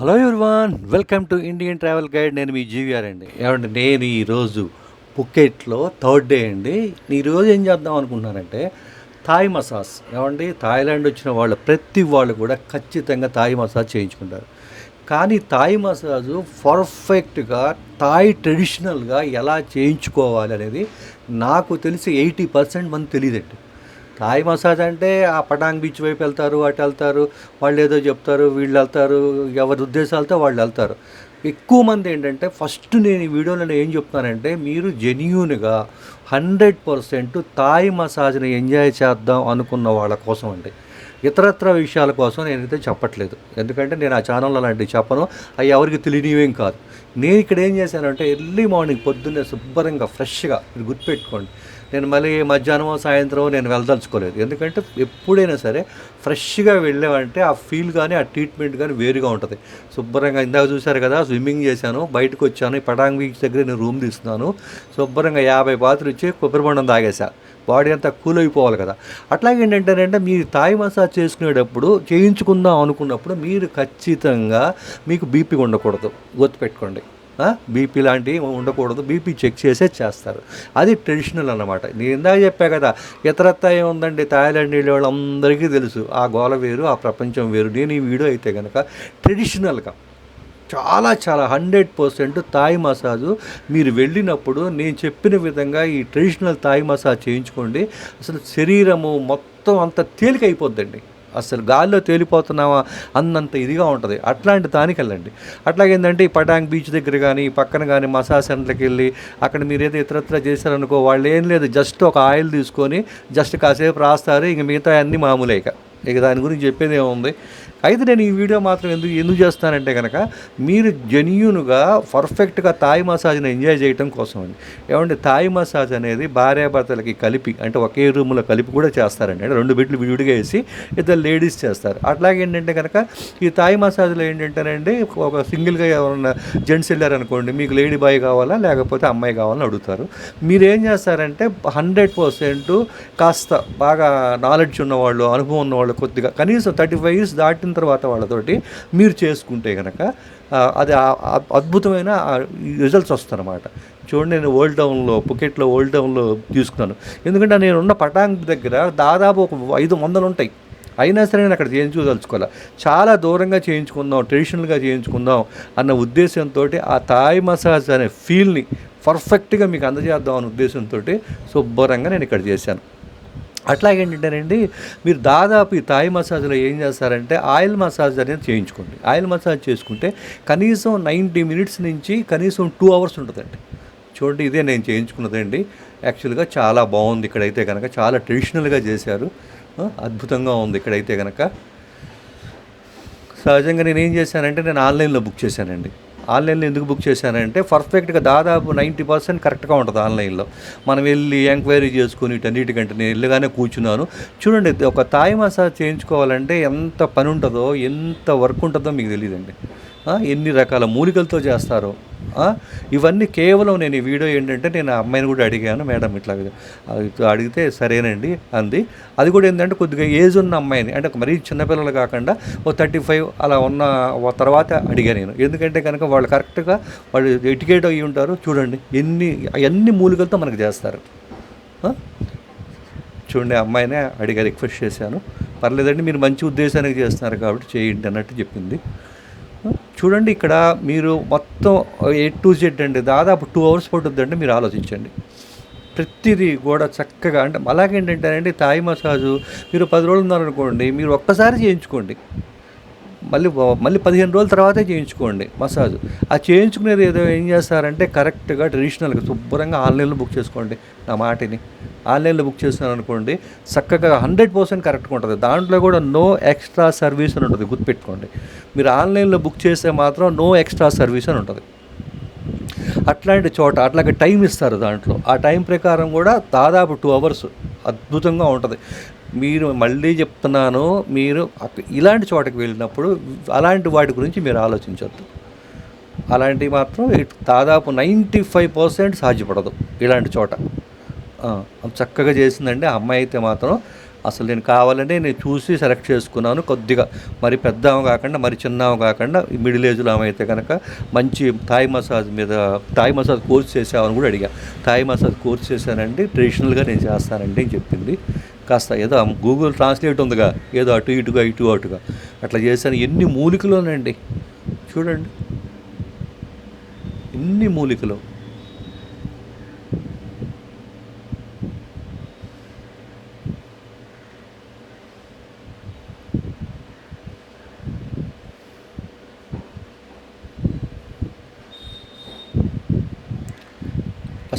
Hello everyone welcome to Indian travel guide నేను మీ GVR అండి. ఏమంటే నేను ఈరోజు పుకెట్లో థర్డ్ డే అండి. ఈరోజు ఏం చేద్దాం అనుకుంటున్నానంటే థాయ్ మసాజ్ ఏమండి థాయిలాండ్ వచ్చిన వాళ్ళు ప్రతి వాళ్ళు కూడా ఖచ్చితంగా థాయ్ మసాజ్ చేయించుకుంటారు. కానీ థాయ్ మసాజ్ పర్ఫెక్ట్గా థాయ్ ట్రెడిషనల్గా ఎలా చేయించుకోవాలి అనేది నాకు తెలిసి ఎయిటీ పర్సెంట్ మంది తెలియదండి. థాయ్ మసాజ్ అంటే ఆ పటాంగ్ బీచ్ వైపు వెళ్తారు అటు వెళ్తారు వాళ్ళు ఏదో చెప్తారు వీళ్ళు వెళ్తారు ఎవరి ఉద్దేశాలతో వాళ్ళు వెళ్తారు. ఎక్కువ మంది ఏంటంటే ఫస్ట్ నేను ఈ వీడియోలో ఏం చెప్తానంటే మీరు జెన్యున్గా హండ్రెడ్ పర్సెంట్ థాయ్ మసాజ్ని ఎంజాయ్ చేద్దాం అనుకున్న వాళ్ళ కోసం అండి. ఇతరత్ర విషయాల కోసం నేనైతే చెప్పట్లేదు. ఎందుకంటే నేను ఆ ఛానల్లో అలాంటివి చెప్పను. అవి ఎవరికి తెలియనివేం కాదు. నేను ఇక్కడ ఏం చేశానంటే ఎర్లీ మార్నింగ్ పొద్దున్నే శుభ్రంగా ఫ్రెష్గా మీరు గుర్తుపెట్టుకోండి. నేను మళ్ళీ మధ్యాహ్నం సాయంత్రం నేను వెళ్ళదలుచుకోలేదు. ఎందుకంటే ఎప్పుడైనా సరే ఫ్రెష్గా వెళ్ళామంటే ఆ ఫీల్ కానీ ఆ ట్రీట్మెంట్ కానీ వేరుగా ఉంటుంది. శుభ్రంగా ఇందాక చూశారు కదా స్విమ్మింగ్ చేశాను బయటకు వచ్చాను ఈ పటాంగ్ బీచ్ దగ్గర నేను రూమ్ తీసుకున్నాను శుభ్రంగా యాభై పాత్రలు ఇచ్చి కొబ్బరిబండం తాగేశా. బాడీ అంతా కూల్ అయిపోవాలి కదా. అట్లాగే ఏంటంటేనంటే మీరు థాయ్ మసాజ్ చేసుకునేటప్పుడు చేయించుకుందాం అనుకున్నప్పుడు మీరు ఖచ్చితంగా మీకు బీపీ ఉండకూడదు. గుర్తుపెట్టుకోండి. బీపీ లాంటివి ఉండకూడదు. బీపీ చెక్ చేసే చేస్తారు. అది ట్రెడిషనల్ అన్నమాట. నేను ఇందాక చెప్పా కదా ఇతరత్త ఏముందండి? థాయిలాండ్ వెళ్ళే వాళ్ళందరికీ తెలుసు. ఆ గోల వేరు ఆ ప్రపంచం వేరు. నేను ఈ వీడియో అయితే కనుక ట్రెడిషనల్గా చాలా చాలా హండ్రెడ్ పర్సెంట్ థాయ్ మసాజు మీరు వెళ్ళినప్పుడు నేను చెప్పిన విధంగా ఈ ట్రెడిషనల్ థాయ్ మసాజ్ చేయించుకోండి. అసలు శరీరము మొత్తం అంత తేలికైపోద్దండి అసలు గాల్లో తేలిపోతున్నావా అన్నంత ఇదిగా ఉంటుంది. అట్లాంటి దానికి వెళ్ళండి అట్లాగేందంటే ఈ పటాంగ్ బీచ్ దగ్గర కానీ ఈ పక్కన కానీ మసాజ్ సెంటర్కి వెళ్ళి అక్కడ మీరు ఏదో ఇతరత్ర చేశారనుకో వాళ్ళు ఏం లేదు. జస్ట్ ఒక ఆయిల్ తీసుకొని జస్ట్ కాసేపు రాస్తారు. ఇంక మిగతా అన్నీ మామూలే ఇక దాని గురించి చెప్పేది ఏముంది? అయితే నేను ఈ వీడియో మాత్రం ఎందుకు ఎందుకు చేస్తానంటే కనుక మీరు జెన్యున్గా పర్ఫెక్ట్గా తాయి మసాజ్ని ఎంజాయ్ చేయడం కోసం అండి ఏమంటే థాయ్ మసాజ్ అనేది భార్యాభర్తలకి కలిపి అంటే ఒకే రూమ్లో కలిపి కూడా చేస్తారండి. అంటే రెండు బిడ్లు విడిగా వేసి ఇద్దరు లేడీస్ చేస్తారు. అట్లాగే ఏంటంటే కనుక ఈ థాయ్ మసాజ్లో ఏంటంటేనండి ఒక సింగిల్గా ఎవరన్నా జెంట్స్ వెళ్ళారనుకోండి మీకు లేడీ బాయ్ కావాలా లేకపోతే అమ్మాయి కావాలని అడుగుతారు. మీరు ఏం చేస్తారంటే హండ్రెడ్ పర్సెంట్ కాస్త బాగా నాలెడ్జ్ ఉన్నవాళ్ళు అనుభవం ఉన్నవాళ్ళు కొద్దిగా కనీసం థర్టీ ఫైవ్ ఇయర్స్ దాటిన తర్వాత వాళ్ళతోటి మీరు చేసుకుంటే కనుక అది అద్భుతమైన రిజల్ట్స్ వస్తారన్నమాట. చూడండి నేను ఓల్డ్ టౌన్లో పుకెట్లో ఓల్డ్ టౌన్లో తీసుకున్నాను. ఎందుకంటే నేను ఉన్న పటాంగ్ దగ్గర దాదాపు ఒక ఐదు వందలు ఉంటాయి. అయినా సరే నేను అక్కడ చేయించుకోదలుచుకోవాలి? చాలా దూరంగా చేయించుకుందాం ట్రెడిషనల్గా చేయించుకుందాం అన్న ఉద్దేశంతో ఆ థాయ్ మసాజ్ అనే ఫీల్ని పర్ఫెక్ట్గా మీకు అందజేద్దాం అనే ఉద్దేశంతో శుభ్రంగా నేను ఇక్కడ చేశాను. అట్లాగేంటంటేనండి మీరు దాదాపు ఈ థాయ్ మసాజ్లో ఏం చేస్తారంటే ఆయిల్ మసాజ్ అనేది చేయించుకోండి. ఆయిల్ మసాజ్ చేసుకుంటే కనీసం నైంటీ మినిట్స్ నుంచి కనీసం టూ అవర్స్ ఉంటుందండి. చూడండి ఇదే నేను చేయించుకున్నదండి. యాక్చువల్గా చాలా బాగుంది ఇక్కడైతే కనుక చాలా ట్రెడిషనల్గా చేశారు. అద్భుతంగా ఉంది ఇక్కడైతే కనుక సహజంగా నేను ఏం చేశానంటే నేను ఆన్లైన్లో బుక్ చేశానండి. ఆన్లైన్లో ఎందుకు బుక్ చేశానంటే పర్ఫెక్ట్గా దాదాపు నైంటీ పర్సెంట్ కరెక్ట్గా ఉంటుంది ఆన్లైన్లో. మనం వెళ్ళి ఎంక్వైరీ చేసుకుని వీటన్నిటికంటే నేను వెళ్ళగానే కూర్చున్నాను చూడండి ఒక థాయ్ మసాజ్ చేయించుకోవాలంటే ఎంత పని ఉంటుందో ఎంత వర్క్ ఉంటుందో మీకు తెలియదండి. ఎన్ని రకాల మూలికలతో చేస్తారో. ఇవన్నీ కేవలం నేను ఈ వీడియో ఏంటంటే నేను ఆ అమ్మాయిని కూడా అడిగాను మేడం ఇట్లా అది అడిగితే సరేనండి అంది. అది కూడా ఏంటంటే కొద్దిగా ఏజ్ ఉన్న అమ్మాయిని అంటే మరీ చిన్నపిల్లలు కాకుండా ఓ థర్టీ ఫైవ్ అలా ఉన్న తర్వాత అడిగా నేను. ఎందుకంటే కనుక వాళ్ళు కరెక్ట్గా వాళ్ళు ఎటికేట్ అయ్యి ఉంటారు. చూడండి ఎన్ని అన్ని మూలికలతో మనకు చేస్తారు. చూడండి అమ్మాయినే అడిగా రిక్వెస్ట్ చేశాను. పర్లేదండి మీరు మంచి ఉద్దేశానికి చేస్తున్నారు కాబట్టి చేయండి అన్నట్టు చెప్పింది. చూడండి ఇక్కడ మీరు మొత్తం ఏ టు జెడ్ అండి దాదాపు టూ అవర్స్ పట్టుద్దండి మీరు ఆలోచించండి. ప్రతిదీ కూడా చక్కగా అంటే అలాగేంటంటేనండి థాయ్ మసాజు మీరు పది రోజులు ఉన్నారనుకోండి మీరు ఒక్కసారి చేయించుకోండి. మళ్ళీ మళ్ళీ పదిహేను రోజుల తర్వాతే చేయించుకోండి మసాజ్. ఆ చేయించుకునేది ఏదో ఏం చేస్తారంటే కరెక్ట్గా ట్రెడిషనల్గా శుభ్రంగా ఆన్లైన్లో బుక్ చేసుకోండి నా మాటిని. ఆన్లైన్లో బుక్ చేస్తున్నాను అనుకోండి చక్కగా హండ్రెడ్ పర్సెంట్ కరెక్ట్గా ఉంటుంది. దాంట్లో కూడా నో ఎక్స్ట్రా సర్వీస్ అని ఉంటుంది గుర్తుపెట్టుకోండి. మీరు ఆన్లైన్లో బుక్ చేస్తే మాత్రం నో ఎక్స్ట్రా సర్వీస్ అని ఉంటుంది. అట్లాంటి చోట అట్లాగే టైం ఇస్తారు దాంట్లో. ఆ టైం ప్రకారం కూడా దాదాపు టూ అవర్స్ అద్భుతంగా ఉంటుంది. మీరు మళ్ళీ చెప్తున్నాను మీరు ఇలాంటి చోటకి వెళ్ళినప్పుడు అలాంటి వాటి గురించి మీరు ఆలోచించవద్దు అలాంటివి మాత్రం దాదాపు నైంటీ ఫైవ్ పర్సెంట్ సాధ్యపడదు ఇలాంటి చోట. చక్కగా చేసిందండి. ఆ అమ్మాయి అయితే మాత్రం అసలు నేను కావాలంటే నేను చూసి సెలెక్ట్ చేసుకున్నాను కొద్దిగా. మరి పెద్ద ఆమె కాకుండా మరి చిన్న ఆమె కాకుండా మిడిల్ ఏజ్లో ఆమె అయితే కనుక మంచి థాయ్ మసాజ్ మీద థాయ్ మసాజ్ కోర్స్ చేసావని కూడా అడిగా. థాయ్ మసాజ్ కోర్స్ చేశానండి ట్రెడిషనల్గా నేను చేస్తానండి అని చెప్పింది. కాస్త ఏదో గూగుల్ ట్రాన్స్లేట్ ఉందిగా ఏదో అటు ఇటుగా ఇటు అటుగా. అట్లా చేశాను. ఎన్ని మూలికలోనండి? చూడండి. ఎన్ని మూలికలు?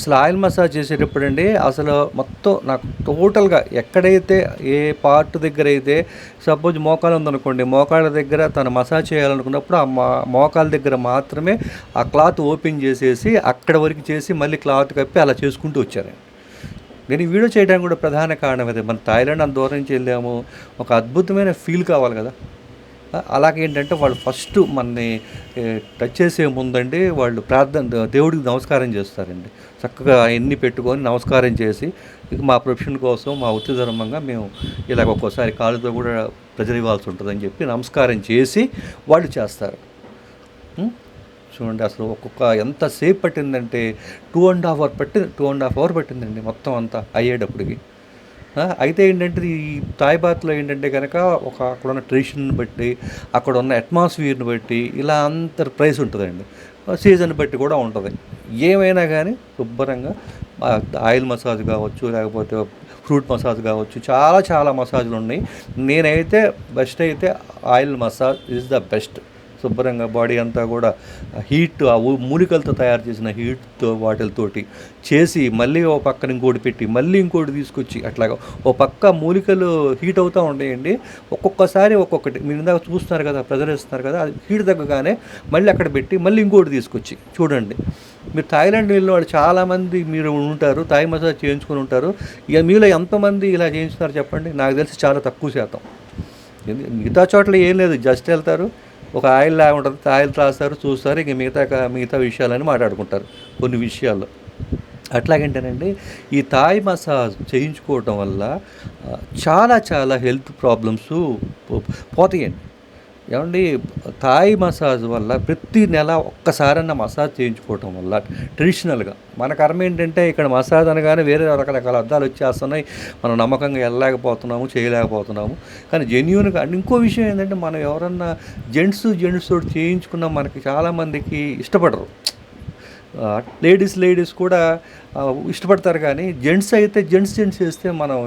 అసలు ఆయిల్ మసాజ్ చేసేటప్పుడు అండి అసలు మొత్తం నాకు టోటల్గా ఎక్కడైతే ఏ పార్ట్ దగ్గర అయితే సపోజ్ మోకాలు ఉందనుకోండి మోకాళ్ళ దగ్గర తను మసాజ్ చేయాలనుకున్నప్పుడు ఆ మా మోకాల దగ్గర మాత్రమే ఆ క్లాత్ ఓపెన్ చేసేసి అక్కడ వరకు చేసి మళ్ళీ క్లాత్ కప్పి అలా చేసుకుంటూ వచ్చాను నేను ఈ వీడియో చేయడానికి కూడా ప్రధాన కారణం అదే. మన థాయిలాండ్ అంత దూరం నుంచి వెళ్ళాము. ఒక అద్భుతమైన ఫీల్ కావాలి కదా. అలాగేంటంటే వాళ్ళు ఫస్ట్ మనని టచ్ చేసే ముందండి వాళ్ళు ప్రార్థన దేవుడికి నమస్కారం చేస్తారండి. చక్కగా ఎన్ని పెట్టుకొని నమస్కారం చేసి ఇక మా ప్రొఫెషన్ కోసం మా వృత్తి ధర్మంగా మేము ఇలాగ ఒక్కోసారి కాళ్ళతో కూడా ప్రజలు ఇవ్వాల్సి ఉంటుందని చెప్పి నమస్కారం చేసి వాళ్ళు చేస్తారు. చూడండి అసలు ఒక్కొక్క ఎంతసేపు పట్టిందంటే టూ అండ్ హాఫ్ అవర్ పట్టి టూ అండ్ హాఫ్ అవర్ పట్టిందండి మొత్తం అంతా అయ్యేటప్పటికి. అయితే ఏంటంటే ఈ తాయిబాత్లో ఏంటంటే కనుక ఒక అక్కడ ఉన్న ట్రెడిషన్ని బట్టి అక్కడ ఉన్న అట్మాస్ఫియర్ని బట్టి ఇలా అంత ప్రైస్ ఉంటుందండి. సీజన్ బట్టి కూడా ఉంటుంది. ఏమైనా కానీ శుభ్రంగా ఆయిల్ మసాజ్ కావచ్చు లేకపోతే ఫ్రూట్ మసాజ్ కావచ్చు చాలా చాలా మసాజ్లు ఉన్నాయి. నేనైతే బెస్ట్ అయితే oil massage is the best శుభ్రంగా బాడీ అంతా కూడా హీట్ ఆ మూలికలతో తయారు చేసిన హీట్తో వాటితోటి చేసి మళ్ళీ ఓ పక్కన ఇంకోటి పెట్టి మళ్ళీ ఇంకోటి తీసుకొచ్చి అట్లాగా ఓ పక్క మూలికలు హీట్ అవుతూ ఉంటాయండి. ఒక్కొక్కసారి ఒక్కొక్కటి. మీరు ఇందాక చూస్తున్నారు కదా ప్రెజర్ ఇస్తున్నారు కదా అది హీట్ తగ్గగానే మళ్ళీ అక్కడ పెట్టి మళ్ళీ ఇంకోటి తీసుకొచ్చి చూడండి. మీరు థాయిలాండ్ వెళ్ళిన వాళ్ళు చాలామంది మీరు ఉంటారు థాయ్ మసాజ్ చేయించుకొని ఉంటారు. ఇక మీలో ఎంతమంది ఇలా చేయించున్నారు చెప్పండి? నాకు తెలిసి చాలా తక్కువ శాతం. మిగతా చోట్ల ఏం లేదు జస్ట్ వెళ్తారు. ఒక ఆయిల్ లాగా ఉంటుంది ఆయిల్ రాస్తారు చూస్తారు ఇంక మిగతా మిగతా విషయాలని మాట్లాడుకుంటారు కొన్ని విషయాల్లో. అట్లాగేంటేనండి ఈ థాయ్ మసాజ్ చేయించుకోవటం వల్ల చాలా చాలా హెల్త్ ప్రాబ్లమ్స్ పోతాయండి. ఏమండి థాయ్ మసాజ్ వల్ల ప్రతి నెల ఒక్కసారన్నా మసాజ్ చేయించుకోవటం వల్ల ట్రెడిషనల్గా మన కర్మ ఏంటంటే ఇక్కడ మసాజ్ అనగానే వేరే రకరకాల అద్దాలు వచ్చేస్తున్నాయి మనం నమ్మకంగా వెళ్ళలేకపోతున్నాము చేయలేకపోతున్నాము. కానీ జెన్యున్గా అండ్ ఇంకో విషయం ఏంటంటే మనం ఎవరన్నా జెంట్స్ జెంట్స్ తోటి చేయించుకున్నాం మనకి చాలామందికి ఇష్టపడరు. లేడీస్ లేడీస్ కూడా ఇష్టపడతారు కానీ జెంట్స్ అయితే జెంట్స్ జెంట్స్ చేస్తే మనం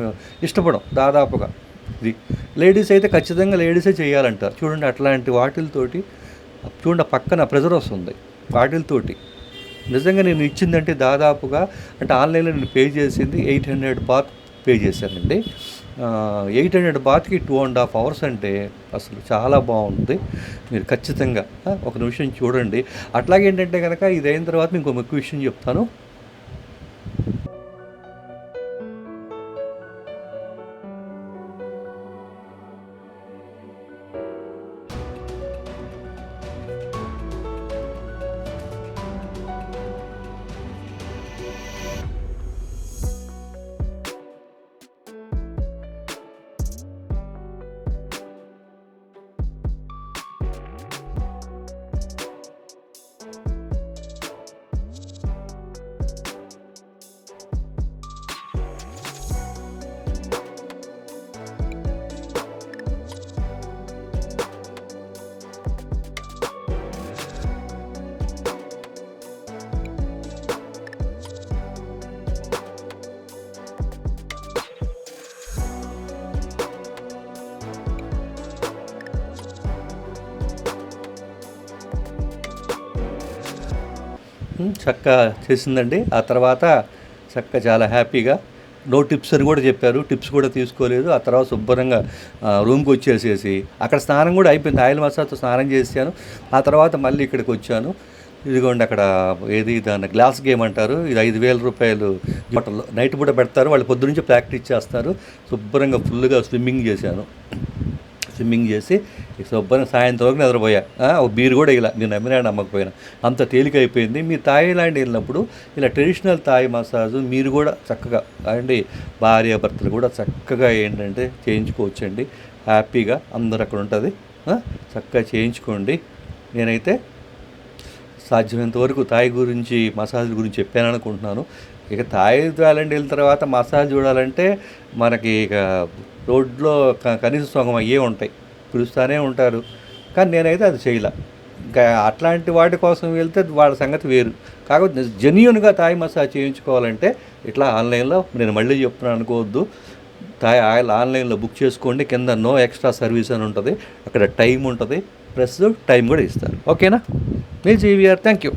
ఇష్టపడం దాదాపుగా. ఇది. లేడీస్ అయితే ఖచ్చితంగా లేడీసే చేయాలంటారు. చూడండి అట్లాంటి వాటిలతోటి చూడండి పక్కన ప్రెజర్ వస్తుంది వాటిలతోటి. నిజంగా నేను ఇచ్చిందంటే దాదాపుగా అంటే ఆన్లైన్లో నేను పే చేసింది ఎయిట్ హండ్రెడ్ బాత్ పే చేశానండి. ఎయిట్ హండ్రెడ్ బాత్కి టూ అండ్ హాఫ్ అవర్స్ అంటే అసలు చాలా బాగుంది. మీరు ఖచ్చితంగా ఒక నిమిషం చూడండి. అట్లాగే ఏంటంటే కనుక ఇది అయిన తర్వాత మీకు ఇంకో ముఖ్య విషయం చెప్తాను. చక్కగా చేసిందండి. ఆ తర్వాత చక్కగా చాలా హ్యాపీగా నో టిప్స్ అని కూడా చెప్పారు. టిప్స్ కూడా తీసుకోలేదు. ఆ తర్వాత శుభ్రంగా రూమ్కి వచ్చేసేసి అక్కడ స్నానం కూడా అయిపోయింది. ఆయిల్ మసాజ్తో స్నానం చేశాను ఆ తర్వాత మళ్ళీ ఇక్కడికి వచ్చాను. ఇదిగోండి అక్కడ ఏది దాన్ని గ్లాస్ గేమ్ అంటారు. ఇది ఐదు వేల రూపాయలు హోటల్లో నైట్ పూట పెడతారు. వాళ్ళు పొద్దునుంచి ప్రాక్టీస్ చేస్తారు శుభ్రంగా ఫుల్గా స్విమ్మింగ్ చేశాను. స్విమ్మింగ్ చేసి ఇక శుభ్రంగా సాయంత్రం వరకు నిద్రపోయా. ఒక బీరు కూడా ఇలా నేను నమ్మినా నమ్మకపోయినా. అంత తేలిక అయిపోయింది. మీ థాయిలాండ్ వెళ్ళినప్పుడు ఇలా ట్రెడిషనల్ థాయి మసాజ్ మీరు కూడా చక్కగా అండి భార్య భర్తలు కూడా చక్కగా ఏంటంటే చేయించుకోవచ్చండి. హ్యాపీగా అందరు అక్కడ ఉంటుంది. చక్కగా చేయించుకోండి. నేనైతే సాధ్యమైనంత వరకు థాయి గురించి మసాజ్ గురించి చెప్పాను అనుకుంటున్నాను. ఇక థాయి థాయిలాండ్ వెళ్ళిన తర్వాత మసాజ్ చూడాలంటే మనకి ఇక రోడ్లో కనీస సొంగం అయ్యే ఉంటాయి. పిలుస్తూనే ఉంటారు. కానీ నేనైతే అది చేయలే. ఇంకా అట్లాంటి వాటి కోసం వెళ్తే వాళ్ళ సంగతి వేరు. కాకపోతే జెన్యున్గా థాయ్ మసాజ్ చేయించుకోవాలంటే ఇట్లా ఆన్లైన్లో నేను మళ్ళీ చెప్తున్నాను అనుకోవద్దు. థాయ్ ఆయిల్ ఆన్లైన్లో బుక్ చేసుకోండి. కింద నో ఎక్స్ట్రా సర్వీస్ అని ఉంటుంది. అక్కడ టైం ఉంటుంది. ప్లస్ టైం కూడా ఇస్తారు. ఓకేనా? మీ జీవిఆర్ థ్యాంక్ యూ.